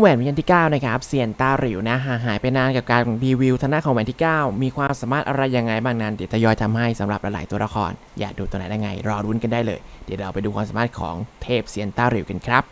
แหวนวิญญาณที่9นะครับเซียนตาหริวนะห่างหายไปนานกับการรีวิวทางด้าของแหวนที่ 9 มีความสามารถอะไรยังไงบ้างนั้นเดี๋ยวทยอยทำให้สำหรับหลายๆตัวละคร อยากดูตัวไหนได้ไง รอรุ้นกันได้เลย เดี๋ยวเราไปดูความสามารถของเทพเซียนตาหริวกันครับ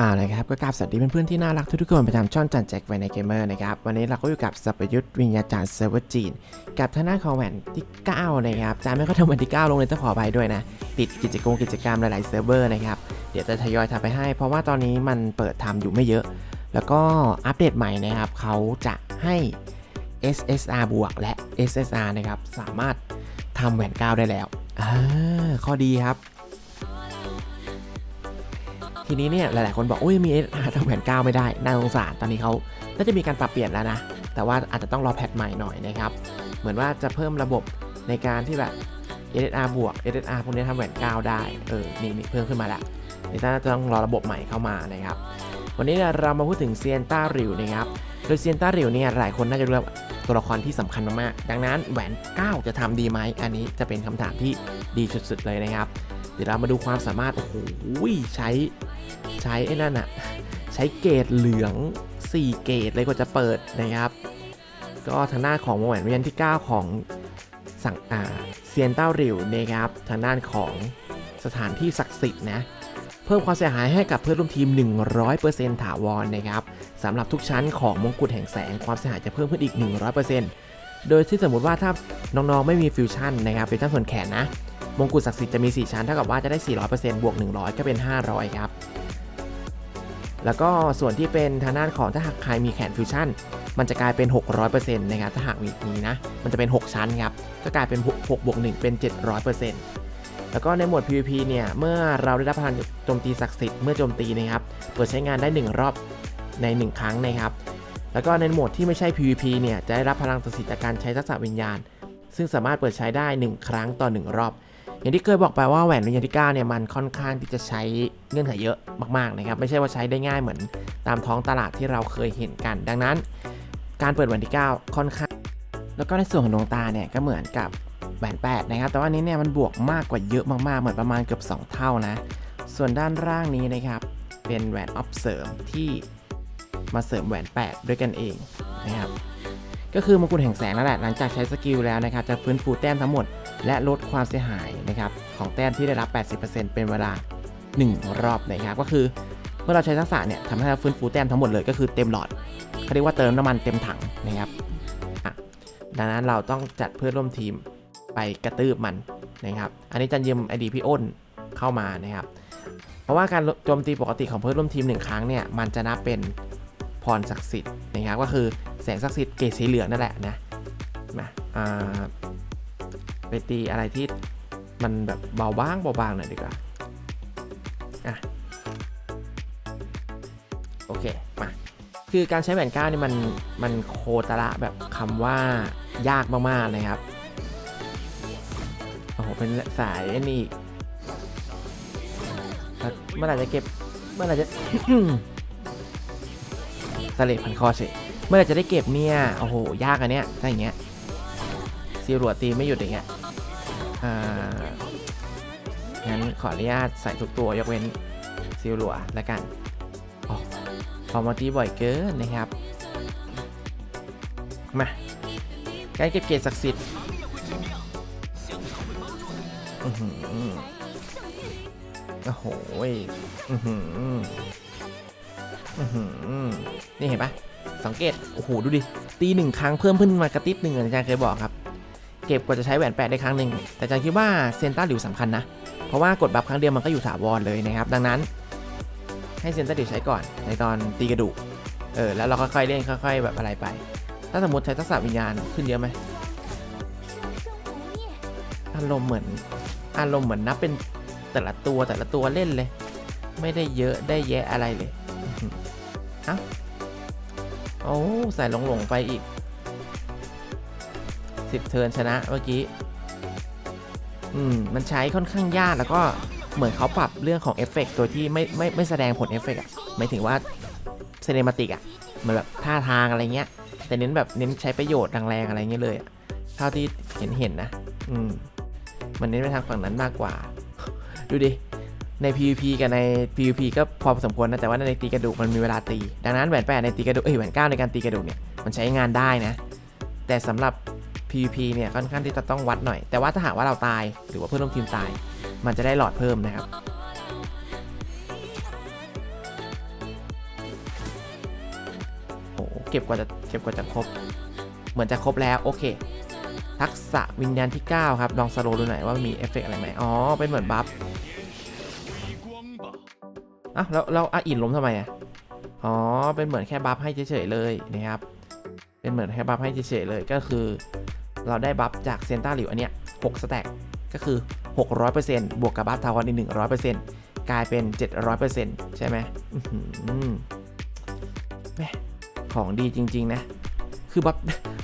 อ่านะครับก็กราบสวัสดีเพื่อนๆที่น่ารักทุกๆคนประจำช่องจันแจ็คไวในเกมเมอร์นะครับวันนี้เราก็อยู่กับสัพยุทธวิญญาจารย์เซิร์ฟเวอร์จีน กับทางด้านขอแวนที่9นะครับจานไม่ก็ทำแหวนที่ 9 ลงเลยต้องขอไปด้วยนะ ติดกิจกรรมกิจกรรมหลายๆเซิร์ฟเวอร์นะครับเดี๋ยวจะทยอยทำไปให้ เพราะว่าตอนนี้มันเปิดทำอยู่ไม่เยอะ แล้วก็อัปเดตใหม่นะครับเขาจะให้ SSR บวกและ SSR นะครับสามารถทำแหวน9ได้แล้วอ่าข้อดีครับ ทีนี้เนี่ยหลายๆคนบอกโอ้ยมี SR ทำแผน9ไม่ได้น่าสงสารตอนนี้เขาน่าจะมีการปรับเปลี่ยนแล้วนะ แต่ว่าอาจจะต้องรอแพทใหม่หน่อยนะครับ เหมือนว่าจะเพิ่มระบบในการที่แบบ SSR บวก SSR พวกนี้ทำแหวน9ได้ เออ นี่นี่เพิ่มขึ้นมาแล้วนี่น่าจะต้องรอระบบใหม่เข้ามานะครับ วันนี้เนี่ยเรามาพูดถึงเซียนต้าริวนะครับ โดยเซียนต้าริวเนี่ยหลายคนน่าจะรู้ว่าตัวละครที่สำคัญมากๆ ดังนั้นแหวน 9 จะทำดีไหม อันนี้จะเป็นคำถามที่ดีสุดๆเลยนะครับ เดี๋ยวเรามาดูความสามารถ โอ้โหใช้ใช้ไอ้นั่นอะใช้เกรดเหลือง 4 เกรดเลยกว่าจะเปิดนะครับ ก็ทางด้านของวงแหวนวิญญาณที่ 9 ของสังอ่าเซียนเต้าริวนะครับ ทางด้านของสถานที่ศักดิ์สิทธิ์นะ เพิ่มความเสียหายให้กับเพื่อนร่วมทีม 100%ถาวรนะครับสำหรับทุกชั้นของมงกุฎแห่งแสงความเสียหายจะเพิ่มขึ้นอีก 100%โดยที่สมมุติว่าถ้าน้องๆไม่มีฟิวชั่นนะครับฟิวชั่นส่วนแขนนะ มงกุฎศักดิ์สิทธิ์จะมี 4 ชั้นเท่ากับว่าจะได้ 400%บวก 100 ก็เป็น 500 ครับ แล้วก็ส่วนที่เป็นทางด้านของถ้าหากใครมีแขนฟิวชั่น มันจะกลายเป็น 600%นะครับถ้าหากมีนี้นะ มันจะเป็น 6 ชั้นครับ ก็กลายเป็น 6 บวก 1 เป็น 700%แล้วก็ในโหมด PVP เนี่ย เมื่อเราได้รับพลังโจมตีศักดิ์สิทธิ์เมื่อโจมตีนะครับ เปิดใช้งานได้ 1 รอบใน 1 ครั้งนะครับ แล้วก็ในโหมดที่ไม่ใช่ PVP เนี่ย จะได้รับพลังศักดิ์สิทธิ์จากการใช้ทักษะวิญญาณ ซึ่งสามารถเปิดใช้ได้ 1 ครั้งต่อ 1 รอบ อย่างที่เคยบอกไปว่าแหวนวิญญาณที่9เนี่ยมันค่อนข้างที่จะใช้เงื่อนไขเยอะมากๆนะครับไม่ใช่ว่าใช้ได้ง่ายเหมือนตามท้องตลาดที่เราเคยเห็นกัน ดังนั้น การเปิดแหวนที่ 9 ค่อนข้าง แล้วก็ในส่วนของดวงตาเนี่ยก็เหมือนกับแหวน8นะครับแต่ว่านนี้เนี่ยมันบวกมากกว่าเยอะมากๆเหมือนประมาณเกือบ 2 เท่านะส่วนด้านล่างนี้นะครับเป็นแหวนออฟเสริมที่มาเสริมแหวน 8 ด้วยกันเองนะครับ ก็คือมงกุฎแห่งแสงนั่นแหละหลังจากใช้สกิลแล้วนะครับจะฟื้นฟูแต้มทั้งหมด และลดความเสียหายนะครับของแต้มที่ได้รับ 80%เป็นเวลา 1 รอบนะครับก็คือเมื่อเราใช้ทักษะเนี่ยทำให้เราฟื้นฟูแต้มทั้งหมดเลยก็คือเต็มหลอดเขาเรียกว่าเติมน้ำมันเต็มถังนะครับดังนั้นเราต้องจัดเพื่อนร่วมทีมไปกระตืบมันนะครับ อันนี้จันยืมไอดีพี่อ้นเข้ามานะครับ เพราะว่าการโจมตีปกติของเพื่อนร่วมทีมหนึ่งครั้งเนี่ยมันจะนับเป็นพรศักดิ์สิทธิ์นะครับก็คือ แสงศักดิ์สิทธิ์เกรดสีเหลืองนั่นแหละนะมาไปตีอะไรที่มันแบบเบาบ้างเบาบางหน่อยดีกว่าอะโอเค มา คือการใช้แหวนก้าวนี่มันมันโคตระแบบคำว่ายากมากๆเลยครับ โอ้โห เป็นสายนี่เมื่อไหร่จะเก็บ เมื่อไหร่จะสเลดพันคอเฉย เมื่อไหร่จะได้เก็บเนี่ย โอ้โห ยากอันเนี้ยถ้าอย่างเงี้ยซีรัวตีไม่หยุดอย่างเงี้ยอ่างั้นขออนุญาตใส่ทุกตัวยกเว้นซีรัวแล้วกันออกพอมาตีบ่อยเกินนะครับ มาการเก็บเกรดศักดิ์สิทธิ์โอ้โหนี่เห็นปะ สังเกต โอ้โห ดูดิ ตีหนึ่งครั้งเพิ่มขึ้นมากระติบหนึ่งอาจารย์เคยบอกครับ เก็บกว่าจะใช้แหวนแปดได้ครั้งหนึ่งแต่อาจารย์คิดว่าเซนต้าหลิวสำคัญนะ เพราะว่ากดบัฟครั้งเดียวมันก็อยู่ถาวรเลยนะครับ ดังนั้น ให้เซนต้าหลิวใช้ก่อนในตอนตีกระดูก เออ แล้วเราค่อยๆเล่นค่อย ๆ แบบอะไรไป ถ้าสมมติใช้ทักษะวิญญาณขึ้นเยอะไหมอารมณ์เหมือนอารมณ์เหมือนนับเป็นแต่ละตัวแต่ละตัวเล่นเลย ไม่ได้เยอะได้แยะอะไรเลยอื้อหือเอ้า โอ้ใส่หลงหลงไปอีกสิบเทิร์นชนะเมื่อกี้ อืม มันใช้ค่อนข้างยากแล้วก็เหมือนเขาปรับเรื่องของเอฟเฟกต์โดยที่ไม่ไม่ไม่แสดงผลเอฟเฟกต์อะหมายถึงว่าเซเนมาติกอะเหมือนแบบท่าทางอะไรเงี้ย แต่เน้นแบบเน้นใช้ประโยชน์แรงๆอะไรเงี้ยเลยอะเท่าที่เห็นเห็นนะ อืม มันเน้นไปทางฝั่งนั้นมากกว่า ดูดิ ใน PVP กับใน PVP ก็พอสมควรนะแต่ว่าในตีกระดูกมันมีเวลาตี ดังนั้นแหวนแปดในตีกระดูกเอ้ยแหวนเก้าในการตีกระดูกเนี่ยมันใช้งานได้นะ แต่สำหรับ PVP เนี่ยค่อนข้างที่จะต้องวัดหน่อย แต่ว่าถ้าหากว่าเราตายหรือว่าเพื่อนร่วมทีมตาย มันจะได้หลอดเพิ่มนะครับโอ้โหเก็บกว่าจะเก็บกว่าจะครบ เหมือนจะครบแล้วโอเค ทักษะวิญญาณที่ 9 ครับ ลองสโลดูหน่อยว่ามีเอฟเฟกต์อะไรไหมอ๋อเป็นเหมือนบัฟ อ้าวแล้วแล้วอาอินล้มทำไมอะอ๋อ เป็นเหมือนแค่บัฟให้เฉยๆเลยนะครับ เป็นเหมือนแค่บัฟให้เฉยๆเลยก็คือ เราได้บัฟจากเซนต้าหลิวอันเนี้ย6สแต็กก็คือ 600%บวกกับบัฟทาวอนอีก100%กลายเป็น 700%ใช่ไหมอื้อหือแหม่ของดีจริง ๆ นะ คือบัฟ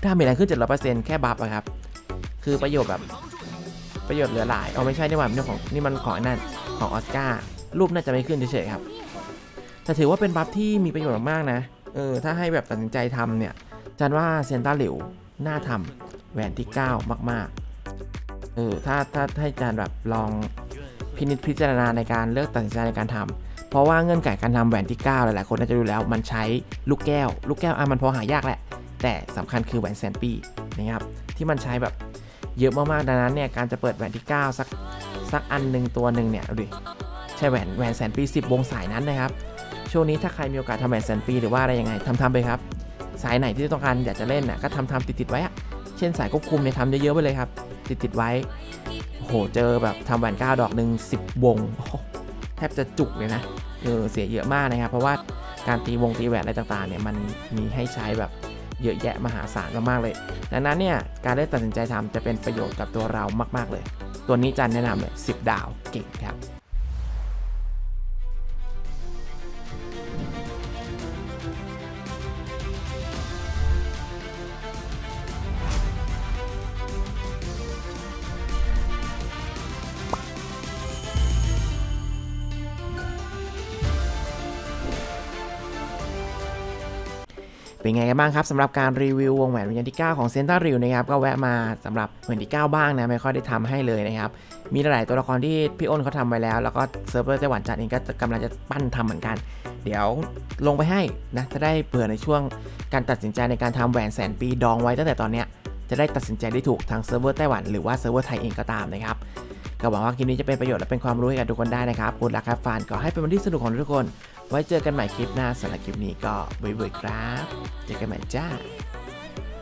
ดาเมจแรงขึ้น 700%แค่บัฟอะครับ คือประโยชน์แบบประโยชน์เหลือหลาย เอาไม่ใช่นี่หว่านี่ของนี่มันของนั่นของออสการ์ รูปน่าจะไม่ขึ้นเฉยๆครับแต่ถือว่าเป็นบัฟที่มีประโยชน์มากๆนะเออถ้าให้แบบตัดสินใจทำเนี่ยจันว่าเซนต้าหลิวน่าทำแหวนที่ 9 มากๆเออถ้าถ้าให้จานแบบลองพินิจพิจารณาในการเลือกตัดสินใจในการทำเพราะว่าเงื่อนไขการทำแหวนที่ 9 หลายๆคนน่าจะรู้แล้วมันใช้ลูกแก้ว ลูกแก้วอะมันพอหายากแหละ แต่สำคัญคือแหวนแซนปี้นะครับที่มันใช้แบบเยอะมากๆดังนั้นเนี่ยการจะเปิดแหวนที่ 9 สักสักอันหนึ่งตัวหนึ่งเนี่ยดูดิ ใช่แหวนแหวนแสนปี 10 วงสายนั้นนะครับ ช่วงนี้ถ้าใครมีโอกาสทำแหวนแสนปีหรือว่าอะไรยังไงทำทำไปครับ สายไหนที่ต้องการอยากจะเล่นน่ะก็ทำทำติดติดๆไว้อะเช่นสายควบคุมเนี่ยทำเยอะๆไปเลยครับ ติดติดๆไว้โหเจอแบบทำแหวน9ดอกหนึ่ง10 วงแทบจะจุกเลยนะเออเสียเยอะมากนะครับ เพราะว่าการตีวงตีแหวนอะไรต่างๆเนี่ยมันมีให้ใช้แบบเยอะแยะมหาศาลมากๆเลย ดังนั้นเนี่ยการได้ตัดสินใจทำจะเป็นประโยชน์กับตัวเรามาก ๆเลย ตัวนี้จันแนะนำเลย10 ดาวเก่งครับ เป็นไงกันบ้างครับสำหรับการรีวิววงแหวนวิญญาณที่ 9 ของเซนต้าริวนะครับก็แวะมาสำหรับแหวนที่ 9 บ้างนะไม่ค่อยได้ทำให้เลยนะครับมีหลายตัวละครที่พี่อ้นเขาทำไว้แล้ว แล้วก็เซิร์ฟเวอร์ไต้หวันจัดเองก็กำลังจะปั้นทำเหมือนกัน เดี๋ยวลงไปให้นะจะได้เผื่อในช่วงการตัดสินใจในการทำแหวนแสนปีดองไว้ตั้งแต่ตอนเนี้ยจะได้ตัดสินใจได้ถูกทางเซิร์ฟเวอร์ไต้หวันหรือว่าเซิร์ฟเวอร์ไทยเองก็ตามนะครับก็หวังว่าคลิปนี้จะเป็นประโยชน์และเป็นความรู้ให้กับทุกคนได้นะครับคุณรักครับฟานก็ให้เป็นวันที่สนุกของทุกคน ไว้เจอกันใหม่คลิปหน้าสำหรับคลิปนี้ก็บ๊ายบายครับ เจอกันใหม่จ้า